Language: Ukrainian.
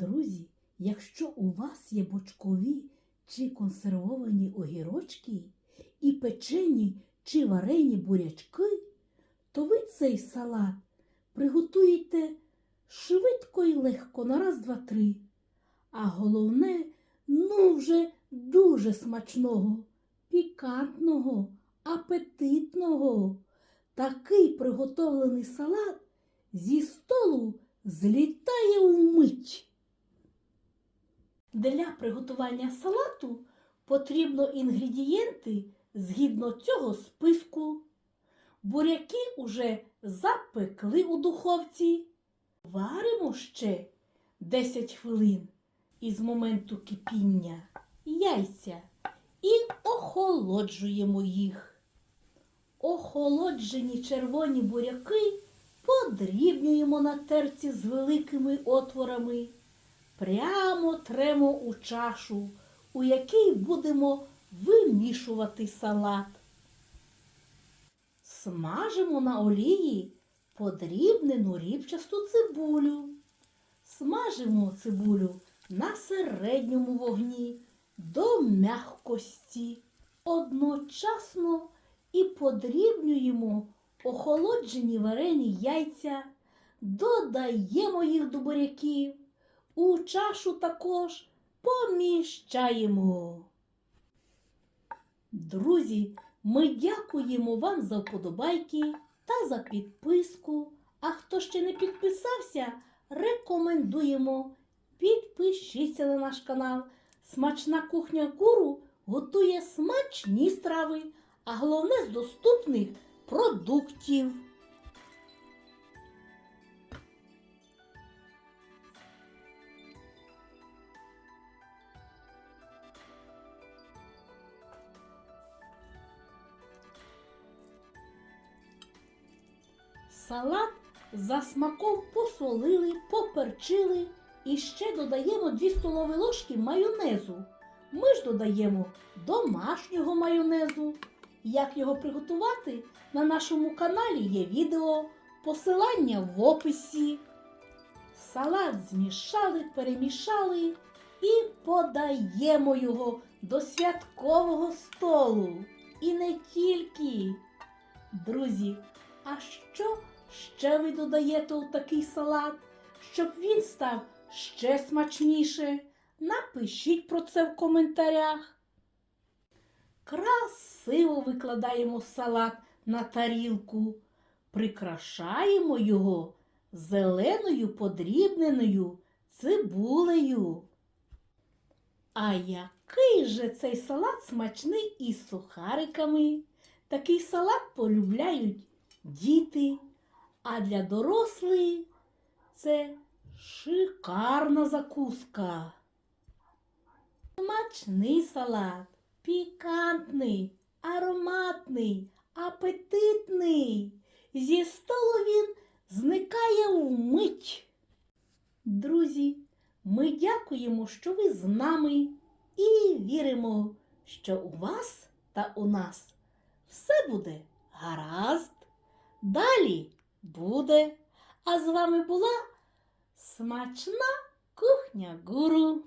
Друзі, якщо у вас є бочкові чи консервовані огірочки і печені чи варені бурячки, то ви цей салат приготуєте швидко і легко на раз, два, три. А головне, ну вже дуже смачного, пікантного, апетитного. Такий приготовлений салат зі столу злітає вмить. Для приготування салату потрібно інгредієнти згідно цього списку. Буряки уже запекли у духовці. Варимо ще 10 хвилин із моменту кипіння яйця і охолоджуємо їх. Охолоджені червоні буряки подрібнюємо на терці з великими отворами. Прямо тремо у чашу, у якій будемо вимішувати салат. Смажимо на олії подрібнену рібчасту цибулю. Смажимо цибулю на середньому вогні до м'якості. Одночасно і подрібнюємо охолоджені варені яйця, додаємо їх до буряків, у чашу також поміщаємо. Друзі, ми дякуємо вам за вподобайки та за підписку. А хто ще не підписався, рекомендуємо. Підпишіться на наш канал. Смачна кухня гуру готує смачні страви, а головне з доступних продуктів. Салат за смаком посолили, поперчили і ще додаємо 2 столові ложки майонезу. Ми ж додаємо домашнього майонезу. Як його приготувати, на нашому каналі є відео, посилання в описі. Салат змішали, перемішали і подаємо його до святкового столу. І не тільки. Друзі, а що ще ви додаєте у такий салат, щоб він став ще смачніше? Напишіть про це в коментарях. Красиво викладаємо салат на тарілку, прикрашаємо його зеленою подрібненою цибулею. А який же цей салат смачний із сухариками? Такий салат полюбляють діти, а для дорослих це шикарна закуска. Смачний салат, пікантний, ароматний, апетитний. Зі столу він зникає вмить. Друзі, ми дякуємо, що ви з нами і віримо, що у вас та у нас все буде гаразд. Далі буде. А з вами була смачна кухня гуру.